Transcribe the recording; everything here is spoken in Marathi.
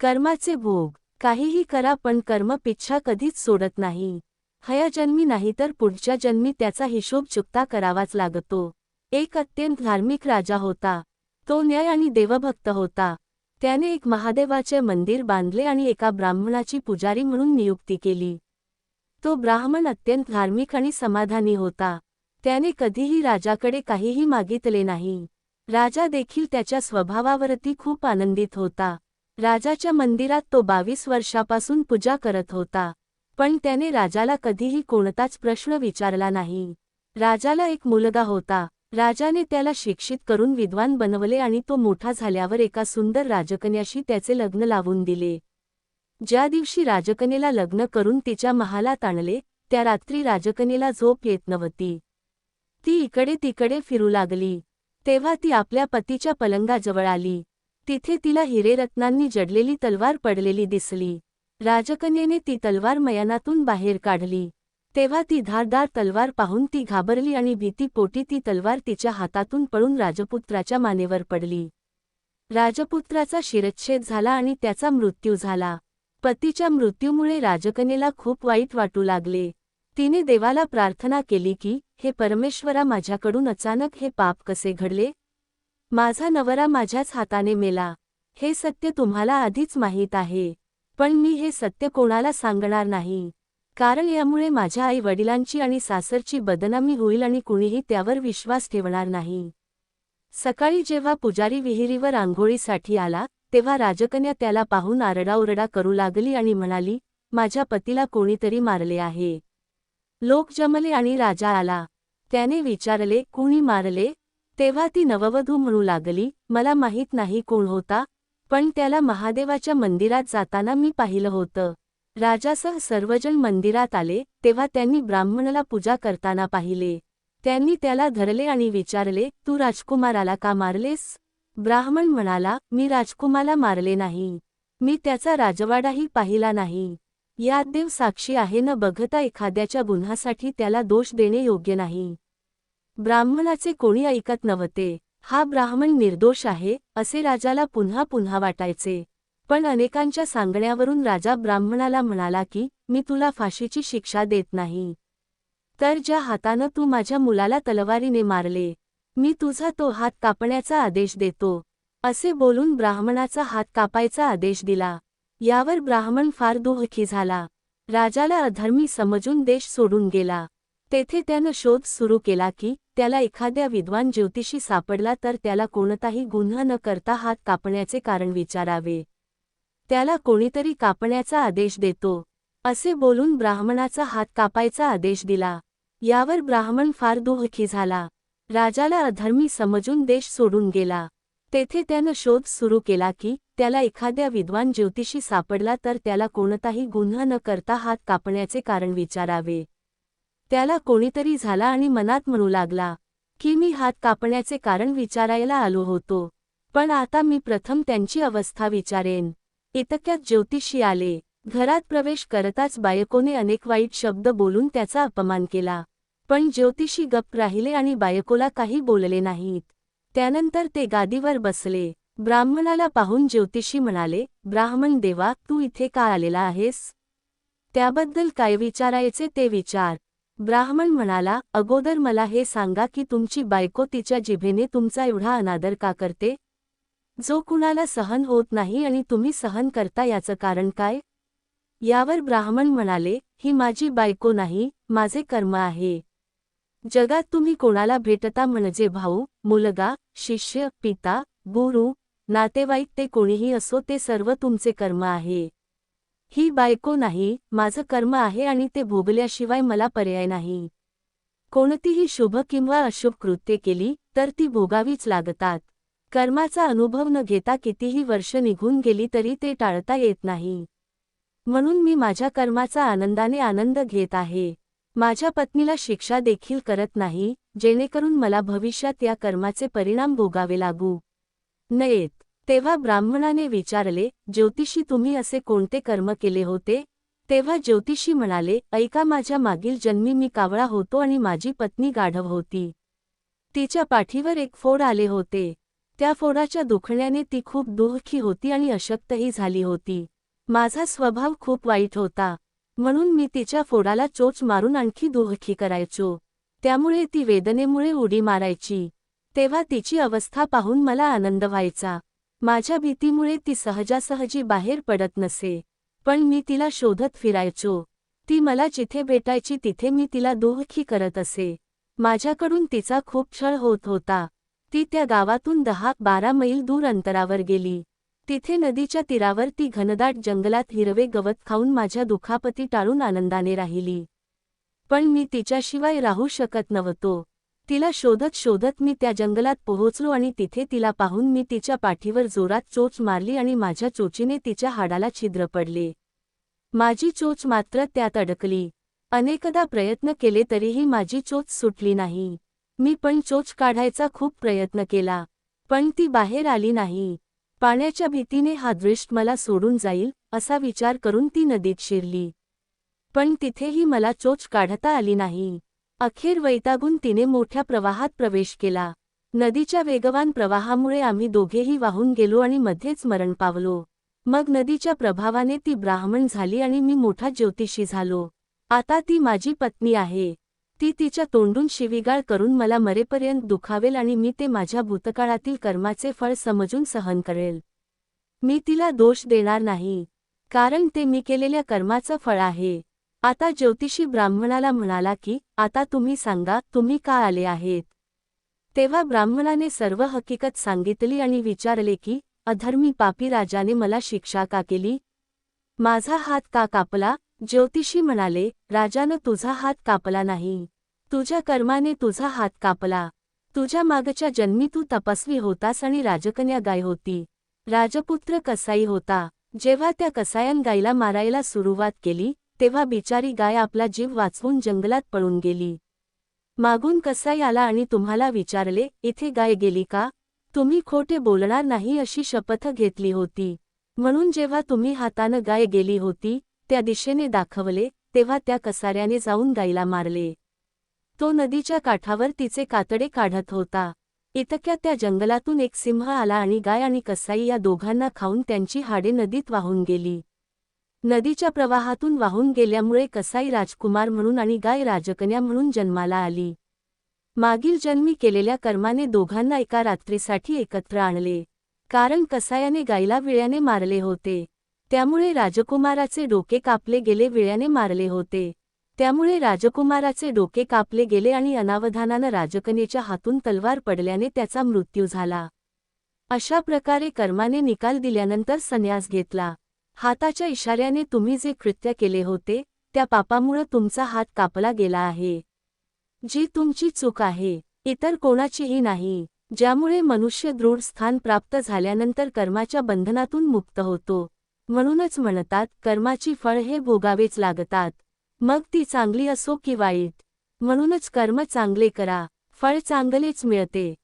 कर्माचे भोग. काहीही करा पण कर्मपेक्षा कधीच सोडत नाही. हयाजन्मी नाही तर पुढच्या जन्मी त्याचा हिशोब चुकता करावाच लागतो. एक अत्यंत धार्मिक राजा होता. तो न्याय आणि देवभक्त होता. त्याने एक महादेवाचे मंदिर बांधले आणि एका ब्राह्मणाची पुजारी म्हणून नियुक्ती केली. तो ब्राह्मण अत्यंत धार्मिक आणि समाधानी होता. त्याने कधीही राजाकडे काहीही मागितले नाही. राजा देखील त्याच्या स्वभावावरती खूप आनंदित होता. राजाच्या मंदिरात तो बावीस वर्षापासून पूजा करत होता. पण त्याने राजाला कधीही कोणताच प्रश्न विचारला नाही. राजाला एक मुलगा होता. राजाने त्याला शिक्षित करून विद्वान बनवले आणि तो मोठा झाल्यावर एका सुंदर राजकन्याशी त्याचे लग्न लावून दिले. ज्या दिवशी राजकनेला लग्न करून तिच्या महालात आणले त्या रात्री राजकनेला झोप येत नव्हती. ती इकडे तिकडे फिरू लागली. तेव्हा ती आपल्या पतीच्या पलंगाजवळ आली. तिथे तिला हिरेरत्नांनी जडलेली तलवार पडलेली दिसली. राजकन्येने ती तलवार मयानातून बाहेर काढली. तेव्हा ती धारदार तलवार पाहून ती घाबरली आणि भीतीपोटी ती तलवार तिच्या हातातून पळून राजपुत्राच्या मानेवर पडली. राजपुत्राचा शिरच्छेद झाला आणि त्याचा मृत्यू झाला. पतीच्या मृत्यूमुळे राजकन्येला खूप वाईट वाटू लागले. तिने देवाला प्रार्थना केली की हे परमेश्वरा माझ्याकडून अचानक हे पाप कसे घडले? माझा नवरा माझ्याच हाताने मेला. हे सत्य तुम्हाला आधीच माहीत आहे. पण मी हे सत्य कोणाला सांगणार नाही. कारण यामुळे माझ्या आई वडिलांची आणि सासरची बदनामी होईल आणि कुणीही त्यावर विश्वास ठेवणार नाही. सकाळी जेव्हा पुजारी विहिरीवर आंघोळीसाठी आला तेव्हा राजकन्या त्याला पाहून आरडाओरडा करू लागली आणि म्हणाली माझ्या पतीला कोणीतरी मारले आहे. लोक जमले आणि राजा आला. त्याने विचारले कुणी मारले? तेव्हा ती नववधू म्हणू लागली मला माहीत नाही कोण होता पण त्याला महादेवाच्या मंदिरात जाताना मी पाहिलं होतं. राजासह सर्वजण मंदिरात आले तेव्हा त्यांनी ब्राह्मणाला पूजा करताना पाहिले. त्यांनी त्याला धरले आणि विचारले तू राजकुमाराला का मारलेस? ब्राह्मण म्हणाला मी राजकुमाला मारले नाही. मी त्याचा राजवाडाही पाहिला नाही. यात देव साक्षी आहे न बघता एखाद्याच्या गुन्हासाठी त्याला दोष देणे योग्य नाही. ब्राह्मणाचे कोणी ऐकत नव्हते. हा ब्राह्मण निर्दोष आहे असे राजाला पुन्हा पुन्हा वाटायचे. पण अनेकांच्या सांगण्यावरून राजा ब्राह्मणाला म्हणाला की मी तुला फाशीची शिक्षा देत नाही. तर ज्या हातानं तू माझ्या मुलाला तलवारीने मारले मी तुझा तो हात कापण्याचा आदेश देतो. असे बोलून ब्राह्मणाचा हात कापायचा आदेश दिला. यावर ब्राह्मण फार दुःखी झाला. राजाला अधर्मी समजून देश सोडून गेला. तेथे त्यानं शोध सुरू केला की त्याला एखाद्या विद्वान ज्योतिषी सापडला तर त्याला कोणताही गुन्हा न करता हात कापण्याचे कारण विचारावे. त्याला कोणीतरी कापण्याचा आदेश देतो. असे बोलून ब्राह्मणाचा हात कापायचा आदेश दिला. यावर ब्राह्मण फार दुःखी झाला. राजाला अधर्मी समजून देश सोडून गेला. तेथे त्यानं शोध सुरू केला की त्याला एखाद्या विद्वान ज्योतिषी सापडला तर त्याला कोणताही गुन्हा न करता हात कापण्याचे कारण विचारावे. त्याला कोणीतरी झाला आणि मनात म्हणू लागला की मी हात कापण्याचे कारण विचारायला आलो होतो. पण आता मी प्रथम त्यांची अवस्था विचारेन. इतक्यात ज्योतिषी आले. घरात प्रवेश करताच बायकोने अनेक वाईट शब्द बोलून त्याचा अपमान केला. पण ज्योतिषी गप्प राहिले आणि बायकोला काही बोलले नाहीत. त्यानंतर ते गादीवर बसले. ब्राह्मणाला पाहून ज्योतिषी म्हणाले ब्राह्मण देवा तू इथे का आलेला आहेस? त्याबद्दल काय विचारायचे ते विचार. ब्राह्मण म्हणाला अगोदर मला हे सांगा की तुमची बायको तिच्या जिभेने तुमचा एवढा अनादर का करते? जो कुणाला सहन होत नाही आणि तुम्ही सहन करता याचं कारण काय? यावर ब्राह्मण म्हणाले ही माझी बायको नाही माझे कर्म आहे. जगात तुम्ही कोणाला भेटता म्हणजे भाऊ मुलगा शिष्य पिता गुरु नातेवाईक ते कोणीही असो ते सर्व तुमचे कर्म आहे. ही बायको नाही माझं कर्म आहे आणि ते भोगल्याशिवाय मला पर्याय नाही. कोणतीही शुभ किंवा अशुभ कृत्ये केली तर ती भोगावीच लागतात. कर्माचा अनुभव न घेता कितीही वर्ष निघून गेली तरी ते टाळता येत नाही. म्हणून मी माझ्या कर्माचा आनंदाने आनंद घेत आहे. माझ्या पत्नीला शिक्षा देखील करत नाही जेणेकरून मला भविष्यात या कर्माचे परिणाम भोगावे लागू नयेत. तेव्हा ब्राह्मणाने विचारले ज्योतिषी तुम्ही असे कोणते कर्म केले होते? तेव्हा ज्योतिषी म्हणाले ऐका माझ्या मागील जन्मी मी कावळा होतो आणि माझी पत्नी गाढव होती. तिच्या पाठीवर एक फोड आले होते. त्या फोडाच्या दुखण्याने ती खूप दुःखी होती आणि अशक्तही झाली होती. माझा स्वभाव खूप वाईट होता. म्हणून मी तिच्या फोडाला चोच मारून आणखी दुःखी करायचो. त्यामुळे ती वेदनेमुळे उडी मारायची. तेव्हा तिची अवस्था पाहून मला आनंद व्हायचा. माझ्या भीतीमुळे ती सहजासहजी बाहेर पडत नसे. पण मी तिला शोधत फिरायचो. ती मला जिथे भेटायची तिथे मी तिला दुःखी करत असे. माझ्याकडून तिचा खूप छळ होत होता. ती त्या गावातून दहा बारा मैल दूर अंतरावर गेली. तिथे नदीच्या तीरावर ती घनदाट जंगलात हिरवे गवत खाऊन माझ्या दुखापती टाळून आनंदाने राहिली. पण मी तिच्याशिवाय राहू शकत नव्हतो. तिला शोधत शोधत मी त्या जंगलात पोहोचलो आणि तिथे तिला पाहून मी तिच्या पाठीवर जोरात चोच मारली आणि माझ्या चोचीने तिच्या हाडाला छिद्र पडले. माझी चोच मात्र त्यात अडकली. अनेकदा प्रयत्न केले तरीही माझी चोच सुटली नाही. मी पण चोच काढायचा खूप प्रयत्न केला पण ती बाहेर आली नाही. पाण्याच्या भीतीने हा दृष्ट मला सोडून जाईल असा विचार करून ती नदीत शिरली. पण तिथेही मला चोच काढता आली नाही. अखेर वैतागून तिने मोठ्या प्रवाहात प्रवेश केला. नदीच्या वेगवान प्रवाहामुळे आम्ही दोघेही वाहून गेलो आणि मध्येच मरण पावलो. मग नदीच्या प्रभावाने ती ब्राह्मण झाली आणि मी मोठा ज्योतिषी झालो. आता ती माझी पत्नी आहे. ती तिच्या तोंडून शिवीगाळ करून मला मरेपर्यंत दुखावेल आणि मी ते माझ्या भूतकाळातील कर्माचे फळ समजून सहन करेल. मी तिला दोष देणार नाही. कारण ते मी केलेल्या कर्माचं फळ आहे. आता ज्योतिषी ब्राह्मणाला म्हणाला की आता तुम्ही सांगा तुम्ही का आले आहेत? तेव्हा ब्राह्मणाने सर्व हकीकत सांगितली आणि विचारले की अधर्मी पापी राजाने मला शिक्षा का केली? माझा हात का कापला? ज्योतिषी म्हणाले राजानं तुझा हात कापला नाही. तुझ्या कर्माने तुझा हात कापला. तुझ्या मागच्या जन्मी तू तपस्वी होतास आणि राजकन्या गाय होती. राजपुत्र कसाई होता. जेव्हा त्या कसायन गायला मारायला सुरुवात केली तेव्हा बिचारी गाय आपला जीव वाचवून जंगलात पळून गेली. मागून कसाई आला आणि तुम्हाला विचारले इथे गाय गेली का? तुम्ही खोटे बोलणार नाही अशी शपथ घेतली होती. म्हणून जेव्हा तुम्ही हातानं गाय गेली होती त्या दिशेने दाखवले तेव्हा त्या कसाऱ्याने जाऊन गायला मारले. तो नदीच्या काठावर तिचे कातडे काढत होता. इतक्या त्या जंगलातून एक सिंह आला आणि गाय आणि कसाई या दोघांना खाऊन त्यांची हाडे नदीत वाहून गेली. नदीच्या प्रवाहातून वाहून गेल्यामुळे कसाई राजकुमार म्हणून आणि गाय राजकन्या म्हणून जन्माला आली. मागील जन्मी केलेल्या कर्माने दोघांना एका रात्रीसाठी एकत्र आणले कारण कसायाने गायला विळ्याने मारले होते. त्यामुळे राजकुमाराचे डोके कापले गेले विळ्याने मारले होते. त्यामुळे राजकुमाराचे डोके कापले गेले आणि अनावधानानं राजकन्येच्या हातून तलवार पडल्याने त्याचा मृत्यू झाला. अशा प्रकारे कर्माने निकाल दिल्यानंतर संन्यास घेतला. हाताच्या इशाऱ्याने तुम्ही जे कृत्य केले होते त्या पापामुळं तुमचा हात कापला गेला आहे. जी तुमची चूक आहे इतर कोणाचीही नाही ज्यामुळे मनुष्य दृढ स्थान प्राप्त झाल्यानंतर कर्माच्या बंधनातून मुक्त होतो. म्हणूनच म्हणतात कर्माची फळ हे भोगावेच लागतात. मग ती चांगली असो की वाईट. म्हणूनच कर्म चांगले करा फळ चांगलेच मिळते.